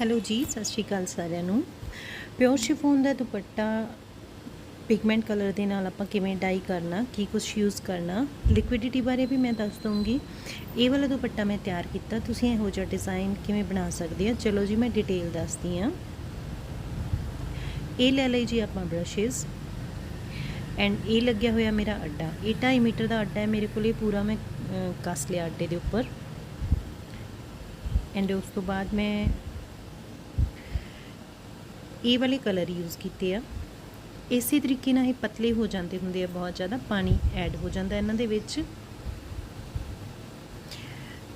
Hello ਜੀ, ਸਤਿ ਸ਼੍ਰੀ ਅਕਾਲ ਸਾਰਿਆਂ ਨੂੰ। ਪਿਓਰ ਸ਼ਿਫੋਨ ਦਾ ਦੁਪੱਟਾ ਪਿਗਮੈਂਟ ਕਲਰ ਦੇ ਨਾਲ ਆਪਾਂ ਕਿਵੇਂ ਡਾਈ ਕਰਨਾ, ਕੀ ਕੁਝ ਯੂਜ਼ ਕਰਨਾ ਲਿਕੁਇਡਿਟੀ ਬਾਰੇ ਵੀ ਮੈਂ ਦੱਸ ਦਊਂਗੀ। ਇਹ ਵਾਲਾ ਦੁਪੱਟਾ ਮੈਂ ਤਿਆਰ ਕੀਤਾ, ਤੁਸੀਂ ਇਹੋ ਜਿਹਾ ਡਿਜ਼ਾਈਨ ਕਿਵੇਂ ਬਣਾ ਸਕਦੇ ਆ? ਚਲੋ ਜੀ, ਮੈਂ ਡਿਟੇਲ ਦੱਸਦੀ ਆ ਇਹ ਲੈ ਲਈ ਜੀ ਆਪਾਂ ਬ੍ਰਸ਼ਸ ਐਂਡ ਇਹ ਲੱਗਿਆ ਹੋਇਆ ਮੇਰਾ ਅੱਡਾ। ਇਹ 2.5 ਮੀਟਰ ਦਾ ਅੱਡਾ ਹੈ, ਮੇਰੇ ਕੋਲ ਇਹ ਪੂਰਾ ਮੈਂ ਕੱਸ ਲਿਆ ਅੱਡੇ ਦੇ ਉੱਪਰ। ਐਂਡ ਉਸ ਤੋਂ ਬਾਅਦ ਮੈਂ ਇਹ ਵਾਲੇ ਕਲਰ ਯੂਜ਼ ਕੀਤੇ ਆ। ਇਸੇ ਤਰੀਕੇ ਨਾਲ ਇਹ ਪਤਲੇ ਹੋ ਜਾਂਦੇ ਹੁੰਦੇ ਆ, ਬਹੁਤ ਜ਼ਿਆਦਾ ਪਾਣੀ ਐਡ ਹੋ ਜਾਂਦਾ ਇਹਨਾਂ ਦੇ ਵਿੱਚ।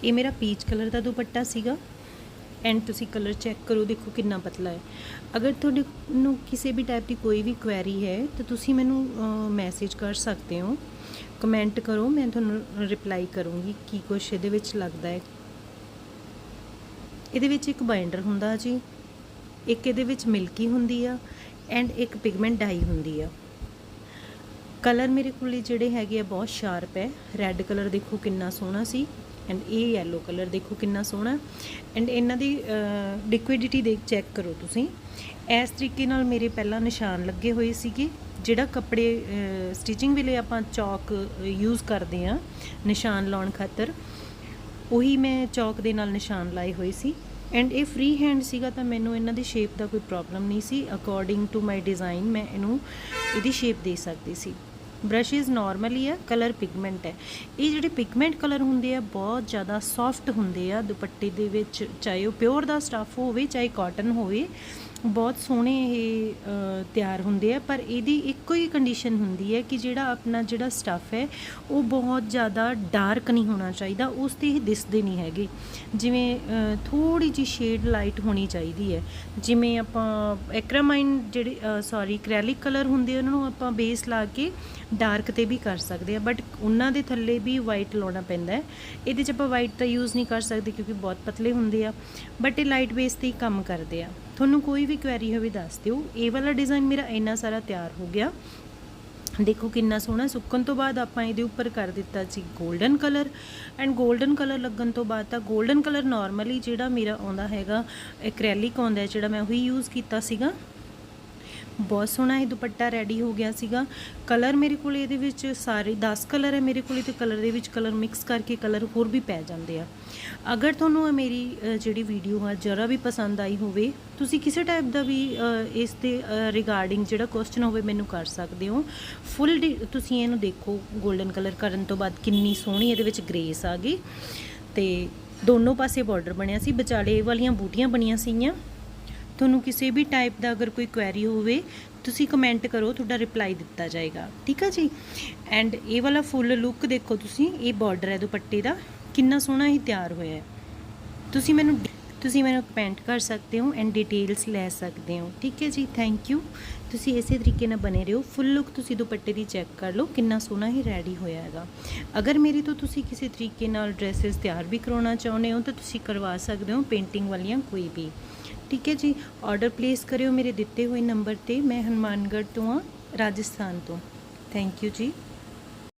ਇਹ ਮੇਰਾ ਪੀਚ ਕਲਰ ਦਾ ਦੁਪੱਟਾ ਸੀਗਾ। ਐਂਡ ਤੁਸੀਂ ਕਲਰ ਚੈੱਕ ਕਰੋ, ਦੇਖੋ ਕਿੰਨਾ ਪਤਲਾ ਹੈ। ਅਗਰ ਤੁਹਾਡੇ ਨੂੰ ਕਿਸੇ ਵੀ ਟਾਈਪ ਦੀ ਕੋਈ ਵੀ ਕੁਐਰੀ ਹੈ, ਤਾਂ ਤੁਸੀਂ ਮੈਨੂੰ ਮੈਸੇਜ ਕਰ ਸਕਦੇ ਹੋ। ਕਮੈਂਟ ਕਰੋ, ਮੈਂ ਤੁਹਾਨੂੰ ਰਿਪਲਾਈ ਕਰੂੰਗੀ ਕੀ ਕੁਛ ਇਹਦੇ ਵਿੱਚ ਲੱਗਦਾ ਹੈ। ਇਹਦੇ ਵਿੱਚ ਇੱਕ ਬਾਈਂਡਰ ਹੁੰਦਾ ਜੀ। ਇੱਕ ਇਹਦੇ ਵਿੱਚ ਮਿਲਕੀ ਹੁੰਦੀ ਆ ਐਂਡ ਇੱਕ ਪਿਗਮੈਂਟ ਡਾਈ ਹੁੰਦੀ ਆ। ਕਲਰ ਮੇਰੇ ਕੋਲ ਜਿਹੜੇ ਹੈਗੇ ਆ ਬਹੁਤ ਸ਼ਾਰਪ ਹੈ ਰੈੱਡ ਕਲਰ ਦੇਖੋ ਕਿੰਨਾ ਸੋਹਣਾ ਸੀ ਐਂਡ ਇਹ ਯੈਲੋ ਕਲਰ ਦੇਖੋ ਕਿੰਨਾ ਸੋਹਣਾ। ਐਂਡ ਇਹਨਾਂ ਦੀ ਲਿਕੁਇਡਿਟੀ ਦੇਖ ਚੈੱਕ ਕਰੋ ਤੁਸੀਂ। ਇਸ ਤਰੀਕੇ ਨਾਲ ਮੇਰੇ ਪਹਿਲਾਂ ਨਿਸ਼ਾਨ ਲੱਗੇ ਹੋਏ ਸੀਗੇ। ਜਿਹੜਾ ਕੱਪੜੇ ਸਟਿਚਿੰਗ ਵੇਲੇ ਆਪਾਂ ਚੌਕ ਯੂਜ਼ ਕਰਦੇ ਆ ਨਿਸ਼ਾਨ ਲਾਉਣ ਖਾਤਰ, ਉਹੀ ਮੈਂ ਚੌਕ ਦੇ ਨਾਲ ਨਿਸ਼ਾਨ ਲਾਏ ਹੋਏ ਸੀ। ਐਂਡ ਇਹ ਫ੍ਰੀ ਹੈਂਡ ਸੀਗਾ ਤਾਂ ਮੈਨੂੰ ਇਹਨਾਂ ਦੀ ਸ਼ੇਪ ਦਾ ਕੋਈ ਪ੍ਰੋਬਲਮ ਨਹੀਂ ਸੀ। ਅਕੋਰਡਿੰਗ ਟੂ ਮਾਈ ਡਿਜ਼ਾਈਨ ਮੈਂ ਇਹਨੂੰ ਇਹਦੀ ਸ਼ੇਪ ਦੇ ਸਕਦੀ ਸੀ। ਬ੍ਰਸ਼ਸ ਨਾਰਮਲੀ ਆ ਕਲਰ ਪਿਗਮੈਂਟ ਹੈ। ਇਹ ਜਿਹੜੇ ਪਿਗਮੈਂਟ ਕਲਰ ਹੁੰਦੇ ਆ, ਬਹੁਤ ਜ਼ਿਆਦਾ ਸੌਫਟ ਹੁੰਦੇ ਆ। ਦੁਪੱਟੇ ਦੇ ਵਿੱਚ ਚਾਹੇ ਉਹ ਪਿਓਰ ਦਾ ਸਟੱਫ ਹੋਵੇ, ਚਾਹੇ ਕਾਟਨ ਹੋਵੇ। ਬਹੁਤ ਸੋਹਣੇ ਇਹ ਤਿਆਰ ਹੁੰਦੇ ਆ, ਪਰ ਇਹਦੀ ਇੱਕੋ ਹੀ ਕੰਡੀਸ਼ਨ ਹੁੰਦੀ ਹੈ ਕਿ ਜਿਹੜਾ ਆਪਣਾ ਜਿਹੜਾ ਸਟੱਫ ਹੈ, ਉਹ ਬਹੁਤ ਜ਼ਿਆਦਾ ਡਾਰਕ ਨਹੀਂ ਹੋਣਾ ਚਾਹੀਦਾ, ਉਸ ਤੇ ਇਹ ਦਿਸਦੇ ਨਹੀਂ ਹੈਗੇ। ਜਿਵੇਂ ਥੋੜੀ ਜੀ ਸ਼ੇਡ ਲਾਈਟ ਹੋਣੀ ਚਾਹੀਦੀ ਹੈ। ਜਿਵੇਂ ਆਪਾਂ ਐਕਰਾਮਾਈਨ ਜਿਹੜੇ ਸੌਰੀ ਕ੍ਰੈਲਿਕ ਕਲਰ ਹੁੰਦੇ ਉਹਨਾਂ ਨੂੰ ਆਪਾਂ ਬੇਸ ਲਾ ਕੇ ਡਾਰਕ ਤੇ ਵੀ ਕਰ ਸਕਦੇ ਆ ਬਟ ਉਹਨਾਂ ਦੇ ਥੱਲੇ ਵੀ ਵਾਈਟ ਲਾਉਣਾ ਪੈਂਦਾ ਹੈ। ਇਹਦੇ 'ਚ ਆਪਾਂ ਵਾਈਟ ਤਾਂ ਯੂਜ਼ ਨਹੀਂ ਕਰ ਸਕਦੇ ਕਿਉਂਕਿ ਬਹੁਤ ਪਤਲੇ ਹੁੰਦੇ ਆ ਬਟ ਇਹ ਲਾਈਟ ਬੇਸ ਤੇ ਹੀ ਕੰਮ ਕਰਦੇ ਆ। ਤੁਹਾਨੂੰ ਕੋਈ ਵੀ ਕੁਐਰੀ ਹੋਵੇ ਦੱਸ ਦਿਓ। ਇਹ ਵਾਲਾ ਡਿਜ਼ਾਈਨ ਮੇਰਾ ਇੰਨਾ ਸਾਰਾ ਤਿਆਰ ਹੋ ਗਿਆ। ਦੇਖੋ ਕਿੰਨਾ ਸੋਹਣਾ। ਸੁੱਕਣ ਤੋਂ ਬਾਅਦ ਆਪਾਂ ਇਹਦੇ ਉੱਪਰ ਕਰ ਦਿੱਤਾ ਸੀ golden colour and golden colour ਲੱਗਣ ਤੋਂ ਬਾਅਦ ਤਾਂ 골ਡਨ ਕਲਰ ਨਾਰਮਲੀ ਜਿਹੜਾ ਮੇਰਾ ਆਉਂਦਾ ਹੈਗਾ ਐਕ੍ਰੈਲਿਕ ਆਉਂਦਾ ਜਿਹੜਾ ਮੈਂ ਉਹੀ ਯੂਜ਼ ਕੀਤਾ ਸੀਗਾ। ਬਹੁਤ ਸੋਹਣਾ ਇਹ ਦੁਪੱਟਾ ਰੈਡੀ ਹੋ ਗਿਆ ਸੀਗਾ। ਕਲਰ ਮੇਰੇ ਕੋਲ ਇਹਦੇ ਵਿੱਚ ਸਾਰੇ 10 ਕਲਰ ਹੈ ਮੇਰੇ ਕੋਲ ਤੇ ਕਲਰ ਦੇ ਵਿੱਚ ਕਲਰ ਮਿਕਸ ਕਰਕੇ ਕਲਰ ਹੋਰ ਵੀ ਪੈ ਜਾਂਦੇ ਆ। ਅਗਰ ਤੁਹਾਨੂੰ ਮੇਰੀ ਜਿਹੜੀ ਵੀਡੀਓ ਆ ਜਰਾ ਵੀ ਪਸੰਦ ਆਈ ਹੋਵੇ, ਤੁਸੀਂ ਕਿਸੇ ਟਾਈਪ ਦਾ ਵੀ ਇਸ 'ਤੇ ਰਿਗਾਰਡਿੰਗ ਜਿਹੜਾ ਕੁਐਸਚਨ ਹੋਵੇ ਮੈਨੂੰ ਕਰ ਸਕਦੇ ਹੋ। ਫੁੱਲ ਤੁਸੀਂ ਇਹਨੂੰ ਦੇਖੋ 골ਡਨ ਕਲਰ ਕਰਨ ਤੋਂ ਬਾਅਦ ਕਿੰਨੀ ਸੋਹਣੀ ਇਹਦੇ ਵਿੱਚ ਗ੍ਰੇਸ ਆ ਗਈ। ਤੇ ਦੋਨੋਂ ਪਾਸੇ ਬਾਰਡਰ ਬਣਿਆ ਸੀ, ਵਿਚਾਲੇ ਵਾਲੀਆਂ ਬੂਟੀਆਂ ਬਣੀਆਂ ਸੀਗੀਆਂ। ਤੁਹਾਨੂੰ ਕਿਸੇ ਵੀ ਟਾਈਪ ਦਾ ਅਗਰ ਕੋਈ ਕੁਐਰੀ ਹੋਵੇ, ਤੁਸੀਂ ਕਮੈਂਟ ਕਰੋ, ਤੁਹਾਡਾ ਰਿਪਲਾਈ ਦਿੱਤਾ ਜਾਏਗਾ। ਠੀਕ ਆ ਜੀ? ਐਂਡ ਇਹ ਵਾਲਾ ਫੁੱਲ ਲੁੱਕ ਦੇਖੋ ਤੁਸੀਂ, ਇਹ ਬਾਰਡਰ ਹੈ ਦੁਪੱਟੇ ਦਾ। ਕਿੰਨਾ ਸੋਹਣਾ ਹੀ ਤਿਆਰ ਹੋਇਆ ਹੈ। ਤੁਸੀਂ ਮੈਨੂੰ ਤੁਸੀਂ ਮੈਨੂੰ ਕਮੈਂਟ ਕਰ ਸਕਦੇ ਹੋ ਐਂਡ ਡਿਟੇਲਸ ਲੈ ਸਕਦੇ ਹੋ। ਠੀਕ ਹੈ ਜੀ ਥੈਂਕ ਯੂ ਤੁਸੀਂ ਇਸੇ ਤਰੀਕੇ ਨਾਲ ਬਨੇ ਰਹੋ। ਫੁੱਲ ਲੁੱਕ ਤੁਸੀਂ ਦੁਪੱਟੇ ਦੀ ਚੈੱਕ ਕਰ ਲਓ, ਕਿੰਨਾ ਸੋਹਣਾ ਹੀ ਰੈਡੀ ਹੋਇਆ ਹੈਗਾ। ਅਗਰ ਮੇਰੇ ਤੋਂ ਤੁਸੀਂ ਕਿਸੇ ਤਰੀਕੇ ਨਾਲ ਡਰੈਸਸ ਤਿਆਰ ਵੀ ਕਰਾਉਣਾ ਚਾਹੁੰਦੇ ਹੋ ਤਾਂ ਤੁਸੀਂ ਕਰਵਾ ਸਕਦੇ ਹੋ ਪੇਂਟਿੰਗ ਵਾਲੀਆਂ ਕੋਈ ਵੀ। ਠੀਕ ਹੈ ਜੀ ਆਰਡਰ ਪਲੇਸ ਕਰਿਓ ਮੇਰੇ ਦਿੱਤੇ ਹੋਏ ਨੰਬਰ ਤੇ। ਮੈਂ ਹਨੂਮਾਨਗੜ੍ਹ ਤੋਂ ਆ ਰਾਜਸਥਾਨ ਤੋਂ। ਥੈਂਕ ਯੂ ਜੀ।